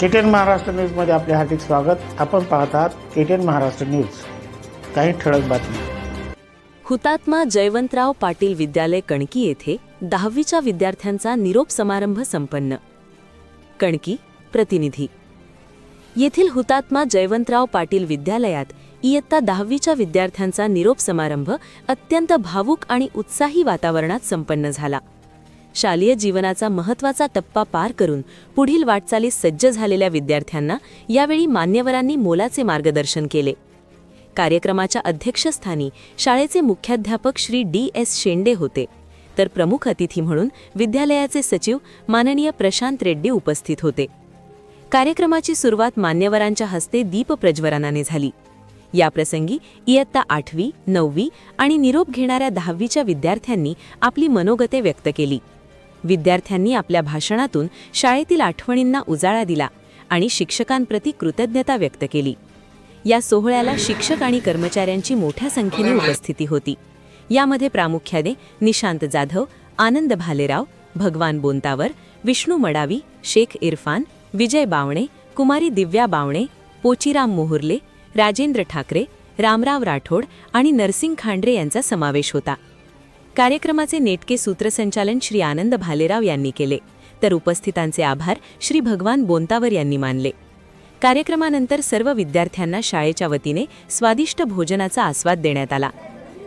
KTN Maharashtra न्यूजमध्ये आपले हार्दिक स्वागत. आपण पाहत आहात महाराष्ट्र न्यूज. काही ठळक बातमी हुतात्मा जयवंतराव पाटील विद्यालय कणकी येथे दहावीच्या विद्यार्थ्यांचा निरोप समारंभ संपन्न. कणकी प्रतिनिधी. येथील हुतात्मा जयवंतराव पाटील विद्यालयात इयत्ता दहावीच्या विद्यार्थ्यांचा निरोप समारंभ अत्यंत भावूक आणि उत्साही वातावरणात संपन्न झाला. शालेय जीवनाचा महत्त्वाचा टप्पा पार करून पुढील वाटचालीस सज्ज झालेल्या विद्यार्थ्यांना यावेळी मान्यवरांनी मोलाचे मार्गदर्शन केले. कार्यक्रमाच्या अध्यक्षस्थानी शाळेचे मुख्याध्यापक श्री डी एस शेंडे होते. तर प्रमुख अतिथी म्हणून विद्यालयाचे सचिव माननीय प्रशांत रेड्डी उपस्थित होते. कार्यक्रमाची सुरुवात मान्यवरांच्या हस्ते दीपप्रज्वलनाने झाली. याप्रसंगी इयत्ता आठवी नववी आणि निरोप घेणाऱ्या दहावीच्या विद्यार्थ्यांनी आपली मनोगते व्यक्त केली. विद्यार्थ्यांनी आपल्या भाषणातून शाळेतील आठवणींना उजाळा दिला आणि शिक्षकांप्रती कृतज्ञता व्यक्त केली. या सोहळ्याला शिक्षक आणि कर्मचाऱ्यांची मोठ्या संख्येने उपस्थिती होती. यामध्ये प्रामुख्याने निशांत जाधव आनंद भालेराव भगवान बोंतावर विष्णू मडावी शेख इरफान विजय बावणे कुमारी दिव्या बावणे पोचीराम मोहुर्ले राजेंद्र ठाकरे रामराव राठोड आणि नरसिंग खांडरे यांचा समावेश होता. कार्यक्रमाचे नेटके सूत्रसंचालन श्री आनंद भालेराव यांनी केले. तर उपस्थितांचे आभार श्री भगवान बोंतावर यांनी मानले. कार्यक्रमानंतर सर्व विद्यार्थ्यांना शाळेच्या वतीने स्वादिष्ट भोजनाचा आस्वाद देण्यात आला.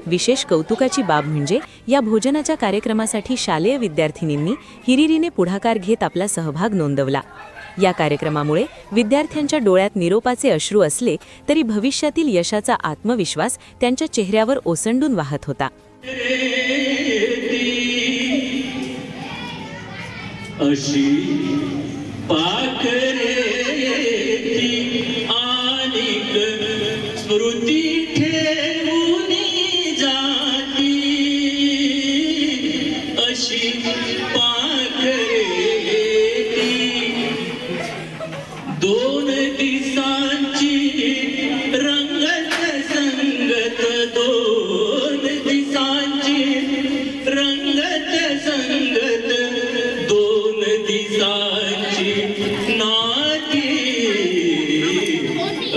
विशेष कौतुकाची बाब म्हणजे या भोजनाच्या कार्यक्रमासाठी शालेय विद्यार्थिनींनी हिरिरीने पुढाकार घेत आपला सहभाग नोंदवला. या कार्यक्रमामुळे विद्यार्थ्यांच्या डोळ्यात निरोपाचे अश्रू असले तरी भविष्यातील यशाचा आत्मविश्वास त्यांच्या चेहऱ्यावर ओसंडून वाहत होता. अशी पाखरे